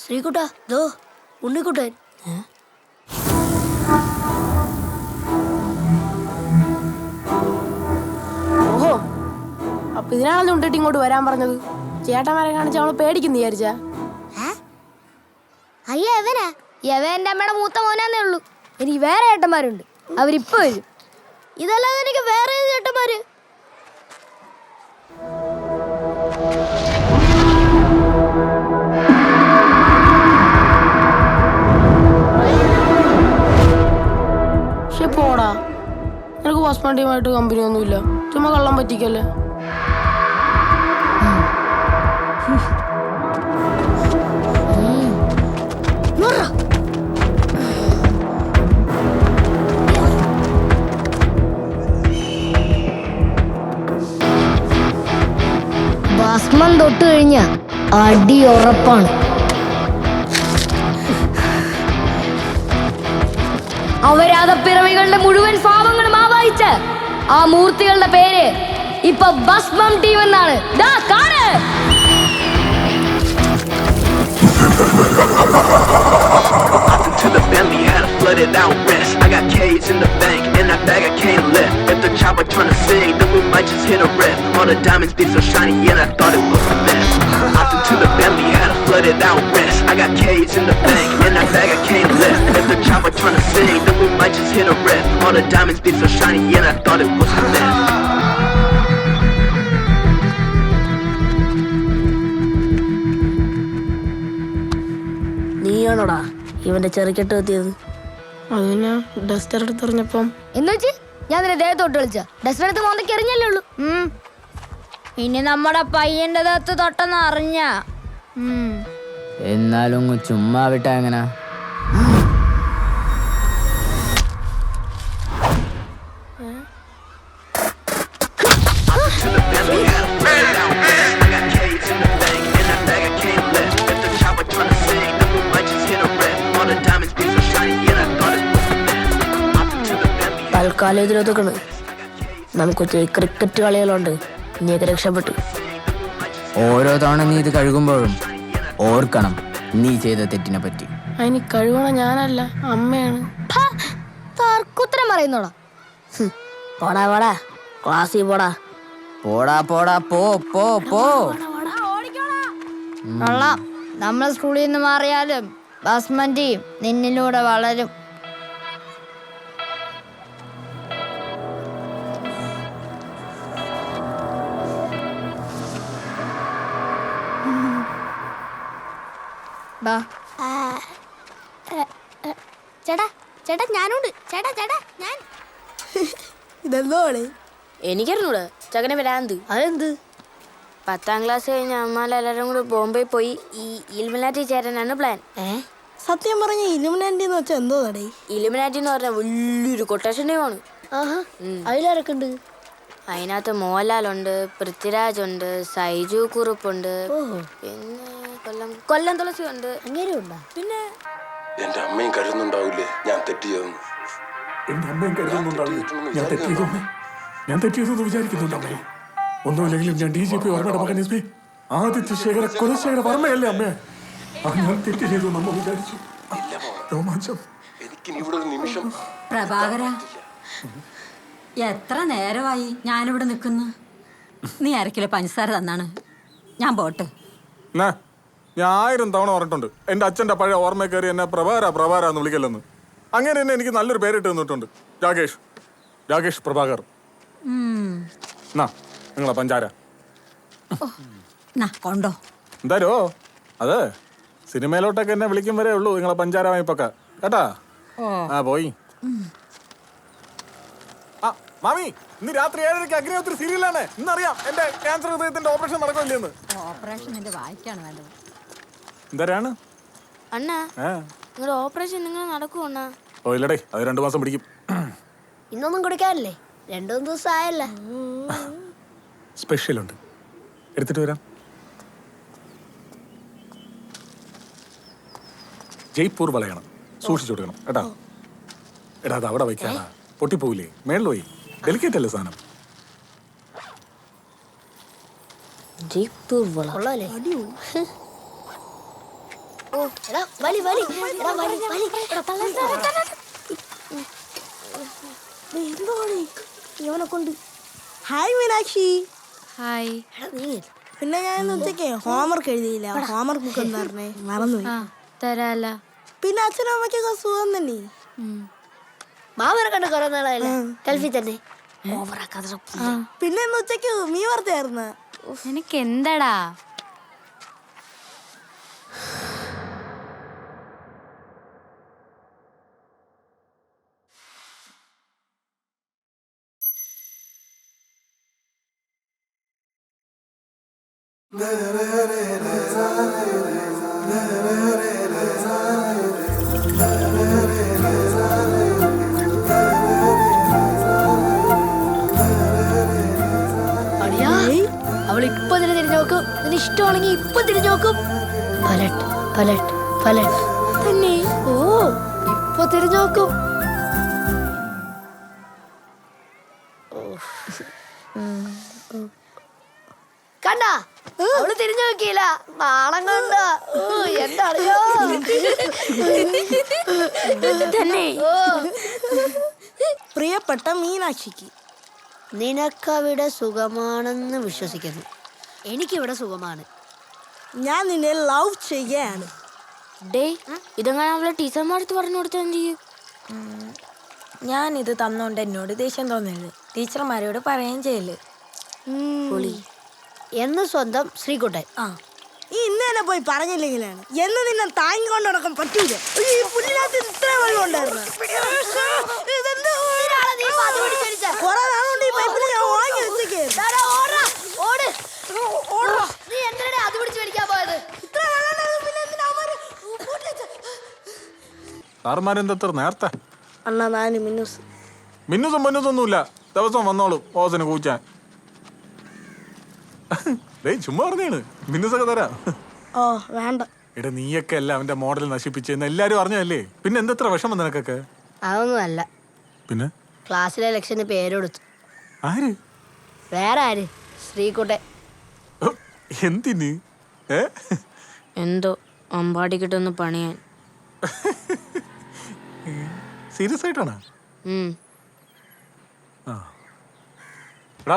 ശ്രീകുട്ട ദോ ഉണ്ണിക്കുട്ടൻ. ഓഹോ അപ്പൊ ഇതിനാണല്ലോ ഉണ്ടിട്ട് ഇങ്ങോട്ട് വരാൻ പറഞ്ഞത്? ചേട്ടന്മാരെ കാണിച്ച് അവൾ പേടിക്കുന്നു വിചാരിച്ച? അയ്യ എവനാ യവ എന്റെ അമ്മയുടെ മൂത്ത മോനാന്നേ ഉള്ളൂ. എനിക്ക് വേറെ ഏട്ടന്മാരുണ്ട്. അവരിപ്പോ വരും. ഇതല്ലാതെ എനിക്ക് വേറെ ഏത് ഏട്ടന്മാര്? നിനക്ക് പോസ്റ്റ്മോൺ ടീമായിട്ട് കമ്പനി ഒന്നുമില്ല. ചുമ്മാ കള്ളം പറ്റിക്കല്ലേ? ഭസ്മം തൊട്ട് കഴിഞ്ഞ അടി ഉറപ്പാണ്. അവരാതപ്പിറവികളുടെ മുഴുവൻ പാപങ്ങളും ആവാഹിച്ച് ആ മൂർത്തികളുടെ പേര് ഇപ്പൊ ഭസ്മം ടീം എന്നാണ് ദാ കാണ് to the Bentley, had a flooded out rest. I got K's in the bank, and that bag I can't lift. If the chopper tryna sing, then we might just hit a riff. All the diamonds be so shiny, and I thought it was a mess. Hopped into the Bentley, had a flooded out rest. I got K's in the bank, and that bag I can't lift. If the chopper tryna sing, then we might just hit a riff. All the diamonds be so shiny, and I thought it was a mess. നീയാണോടാ ഇവന്റെ ചെറുക്കെട്ട് എത്തിയത് അതിന് Duster എടുത്തെറിഞ്ഞപ്പം. എന്നുവെച്ച് ഞാൻ നിന്നെ ദേഹത്തോട്ട് വിളിച്ച Duster എടുത്ത് മോന്തയ്ക്ക് എറിഞ്ഞല്ലേ ഉള്ളൂ. ഇനി നമ്മുടെ പയ്യന്റെ ദേഹത്ത് തൊട്ടെന്ന് അറിഞ്ഞ. എന്നാലും ചുമ്മാ വിട്ടാ എങ്ങനാ? Bentley. നമുക്കൊത്തിരി ക്രിക്കറ്റ് കളികളുണ്ട്. നീയൊക്കെ രക്ഷപ്പെട്ടു. ഓരോ തവണ നീ ഇത് കഴുകുമ്പോഴും ഓർക്കണം നീ ചെയ്ത തെറ്റിനെ പറ്റി. അതിന് കഴുകണ ഞാനല്ല അമ്മയാണ്. തർക്കുത്തരം പറയുന്നോടാ. പോടാ പോടാ. ക്ലാസ്സിൽ പോടാ. പോടാ പോടാ പോ പോ പോ. കൊള്ളാം. നമ്മൾ സ്കൂളിൽ നിന്ന് മാറിയാലും ബസ്മന്റിയും നിന്നിലൂടെ വളരും. ബാ ചേട്ടാ ചേട്ടാ ഞാനുണ്ട്. ചേട്ടാ ചേട്ടാ ഞാൻ. ഇതെന്തോളെ എനിക്കറിഞ്ഞൂടെ. ചകനെ വരാന്ത് അതെന്ത്? പത്താം ക്ലാസ് കഴിഞ്ഞ അമ്മാലെല്ലാരും കൂടി ബോംബെ പോയി. ഈ ഇലുമിനാറ്റി ചേരാനാണ് പ്ലാൻ ഏ? സത്യം പറഞ്ഞ ഇലുമിനാറ്റി എന്ന് വെച്ചാൽ എന്തോ നടേ ഇലുമിനാറ്റി എന്ന് പറഞ്ഞാൽ വലിയൊരു കൊട്ടേഷൻ ടീമാണ് ആഹാ. അതിലാരൊക്കെ ഉണ്ട്? അതിനകത്ത് മോഹൻലാലുണ്ട് പൃഥ്വിരാജ് ഉണ്ട് സൈജു കുറുപ്പുണ്ട് ഓഹോ. പിന്നെ കൊല്ലം തുളസി ഉണ്ട് അങ്ങനെ ഉണ്ടാ പിന്നെ എന്റെ അമ്മയും കരുതുന്നുണ്ടാവില്ലേ? ഞാൻ തെറ്റിയതെന്ന്. എന്റെ അമ്മയും കരുതുന്നുണ്ടാവില്ലേ? ഞാൻ തെറ്റിയതൊന്ന് ഞാൻ തെറ്റിയതെന്ന്? വിചാരിക്കുന്നുണ്ട്? അമ്മേ. ഒന്നുമില്ലെങ്കിലും ഞാൻ ഡി ജി പി വർമ്മയുടെ മകൻ എസ് പി? ആദിത്യ ശേഖര കുലശേഖര വർമ്മയല്ലേ അമ്മേ? ഞാൻ തെറ്റ് ചെയ്തു നമ്മ വിചാരിച്ചു രോമാഞ്ചം. പ്രഭാകര എത്ര നേരമായി ഞാനിവിടെ നിൽക്കുന്നു? നീ അരക്കിലെ പഞ്ചസാര തന്നാണ്. ഞാൻ പോട്ടെ. ഞാൻ ആയിരം തവണ പറഞ്ഞിട്ടുണ്ട്. എന്റെ അച്ഛന്റെ പഴയ ഓർമ്മ കയറി എന്നെ പ്രഭാര പ്രഭാര എന്ന് വിളിക്കല്ലെന്ന്. അങ്ങനെ തന്നെ എനിക്ക് നല്ലൊരു പേരിട്ട് തന്നിട്ടുണ്ട്. രാകേഷ്. രാകേഷ് പ്രഭാകർ. എന്നാ നിങ്ങളെ പഞ്ചാര. കൊണ്ടോ. എന്തായാലോ അതെ സിനിമയിലോട്ടൊക്കെ എന്നെ വിളിക്കും വരെ ഉള്ളൂ നിങ്ങളെ പഞ്ചാര വായ്പൊക്കെ. കേട്ടാ? ആ പോയി. ആ മാമി ഇന്ന് രാത്രി ഏഴരയ്ക്ക് അഗ്നിഹോത്രി സീരിയലാണ് ഇന്നറിയാം എന്റെ ക്യാൻസർ ഹൃദയത്തിന്റെ ഓപ്പറേഷൻ നടക്കില്ലെന്ന് ഓപ്പറേഷൻ എന്റെ വായിക്കാണ് വേണ്ടത് എന്തരാണ്? അണ്ണാ ഏ? നിങ്ങളുടെ ഓപ്പറേഷൻ നിങ്ങൾ നടക്കുമോ അണ്ണാ? ഓ ഇല്ലടേ അത് രണ്ടു മാസം പിടിക്കും. ഇന്നൊന്നും കുടിക്കാറില്ലേ? രണ്ടു മൂന്ന് ദിവസം ആയല്ലേ. സ്പെഷ്യൽ ഉണ്ട്. എടുത്തിട്ട് വരാം. ജയ്പൂർ വളയണം. സൂക്ഷിച്ചു കൊടുക്കണം കേട്ടാ? എടാ അത് അവിടെ വയ്ക്കാനാ പൊട്ടിപ്പോവില്ലേ? മേളിൽ പോയി. ഡെലിക്കേറ്റ് അല്ലേ സാധനം? ജയ്പൂർ വള. കൊള്ളാലേ. ഓ എടാ വലി വലി. എടാ വലി വലി. എടാ തള്ളി എന്താണ് ഇവനെ കൊണ്ട്. ഹായ് മീനാക്ഷി. ഹായ്. എടാ നീ പിന്നെ ഞാൻ ഉച്ചയ്ക്ക് ഹോംവർക്ക് എഴുതിയില്ല. ഹോംവർക്ക് ബുക്ക് എന്ന് പറഞ്ഞേ മറന്നു ആ തരാല. പിന്നെ അച്ഛനും അമ്മയ്ക്കൊക്കെ സുഖം തന്നെ. മാമനെ കണ്ട് കുറെ നാളായില്ലേ. ഗൾഫിൽ തന്നെ. ഓവറാക്കാതെ പിന്നെ ഉച്ചയ്ക്ക് ഉച്ചയ്ക്ക് മീ വർത്തയായിരുന്നു. എനിക്ക് എന്താടാ? അവൾ ഇപ്പൊ നോക്കും പലട്ട് പലട്ട് പലട്ട്. തന്നെ. ഓ ഇപ്പൊ തിരിഞ്ഞു നോക്കും കണ്ട അവൾ തിരിഞ്ഞു നോക്കിയില്ല. നാണം കണ്ട എന്തറിയോ തന്നെ. പ്രിയപ്പെട്ട മീനാക്ഷിക്ക്. നിനക്കവിടെ സുഖമാണെന്ന് വിശ്വസിക്കുന്നു. എനിക്കിവിടെ സുഖമാണ്. ഞാൻ നിന്നെ ലവ് ചെയ്യുകയാണ് ഡേ ഇതെങ്ങനെ അവളെ ടീച്ചർമാരടുത്ത് പറഞ്ഞു കൊടുത്താൽ എന്ത് ചെയ്യും? ഞാൻ ഇത് തന്നോണ്ട് എന്നോട് ദേഷ്യം തോന്നരുത്. ടീച്ചർമാരോട് പറയുകയും ചെയ്യല്ലേ പൊളി. എന്ന് സ്വന്തം ശ്രീകുട്ടൻ. ആ. ഈ ഇന്ന് തന്നെ പോയി പറഞ്ഞില്ലെങ്കിലാണ്. എന്ന് നിന്നെ താങ്ങി കൊണ്ട് നടക്കാൻ പറ്റൂല. ഈ പുല്ലിനകത്ത് ഇത്ര വെള്ളം ഉണ്ടായിരുന്നു. ഇതെന്ത് കുറെ നാളുകൊണ്ട് ഈ പൈപ്പിൽ ഞാൻ വാങ്ങി വെച്ചേക്കായിരുന്നു നീ? സാറുമാരെന്തത്ര നേരത്തെ? അണ്ണാ നാല് മിന്നൂസ്. മിന്നുസും മിന്നുസൊന്നുമില്ല ദിവസം വന്നോളും ഓസിന് കൂച്ചാൻ. ഡേയ് ചുമ്മാ പറഞ്ഞാണ്. മിന്നുസൊക്കെ തരാം. ഓ വേണ്ട. എടാ നീയൊക്കെ അല്ല അവന്റെ മോഡൽ നശിപ്പിച്ചെന്ന് എല്ലാരും അറിഞ്ഞല്ലേ പിന്നെ എന്തെത്ര വിഷമം നിനക്കൊക്കെ? അതൊന്നുമല്ല പിന്നെ? ക്ലാസ്സിലെ ഇലക്ഷന് പേരെടുത്തു. ആര്? വേറെ ആര്? ശ്രീകുട്ടെ ഓ, എന്തിന്? ഏ? എന്തോ അമ്പാടി കിട്ടൊന്ന് പണിയാൻ. സീരിയസ് ആയിട്ടാണ്? ഉം. എടാ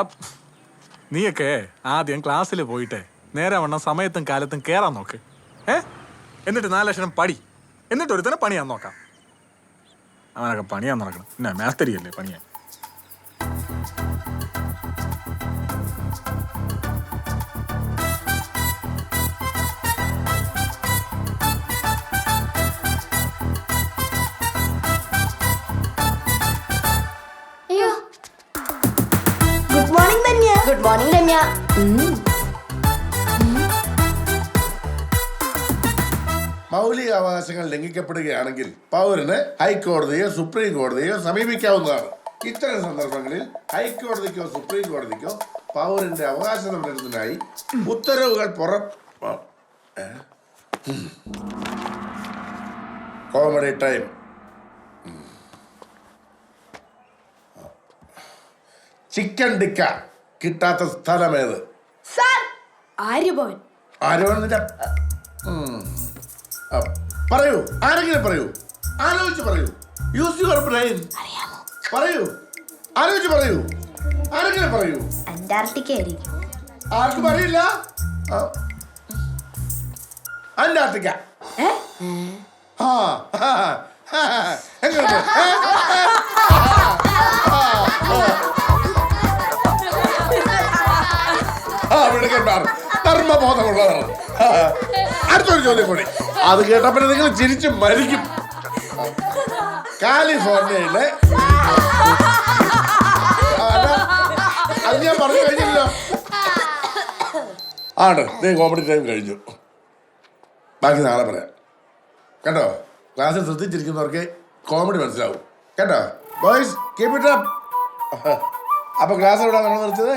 നീയൊക്കെ ആദ്യം ക്ലാസ്സിൽ പോയിട്ട്. നേരെ വണ്ണം സമയത്തും കാലത്തും കയറാൻ നോക്ക്. ഏ? എന്നിട്ട് നാല് ലക്ഷം പടി. എന്നിട്ട് ഒരുത്തനെ പണിയാൻ നോക്കാം. അവനൊക്കെ പണിയാൻ നടക്കണം. പിന്നെ മേസ്തരിയല്ലേ പണിയാൻ? ഗുഡ് മോർണിംഗ് രമ്യ മൗലിക അവകാശങ്ങൾ ലംഘിക്കപ്പെടുകയാണെങ്കിൽ പൗരന് ഹൈക്കോടതിയോ സുപ്രീം കോടതിയോ സമീപിക്കാവുന്നതാണ് ഇത്തരം സന്ദർഭങ്ങളിൽ ഹൈക്കോടതിക്കോ സുപ്രീം കോടതിക്കോ പൗരന്റെ അവകാശ സംരക്ഷണത്തിനായി ഉത്തരവുകൾ പുറ. Comedy time. ചിക്കൻ ടിക്ക കിട്ടാത്ത സ്ഥലമേത്? ആര്യഭവൻ. ആ, പറയൂ ആരെങ്കിലും പറയൂ. ആലോചിച്ച് പറയൂ. യൂസ് യുവർ ബ്രെയിൻ പറയൂ. ആലോചിച്ച് പറയൂ. ആരെങ്കിലും പറയൂ. അന്റാർട്ടിക്ക ആയിരിക്കും. ആർക്കും അറിയില്ല. അന്റാർട്ടിക്ക. ആ ആ, വിളിക്കണ്ടാറ് ധർമ്മബോധമുള്ളവർ അടുത്തൊരു ചോദ്യം കൂടി. അത് കേട്ടപ്പോൾ നിങ്ങൾ ചിരിച്ച് മരിക്കും. കാലിഫോർണിയയിലെ അത് ഞാൻ പറഞ്ഞു കഴിഞ്ഞില്ലല്ലോ. ആണ്. നീ കോമഡി ടൈം കഴിഞ്ഞു. ബാക്കി നാളെ പറയാം. കേട്ടോ? ക്ലാസ്സിൽ ശ്രദ്ധിച്ചിരിക്കുന്നവർക്ക് കോമഡി മനസ്സിലാവും. കേട്ടോ? ബോയ്സ് കീപ് ഇറ്റ് അപ്പ് അപ്പൊ ക്ലാസ് എവിടെ നമ്മൾ നിർത്തിയത്?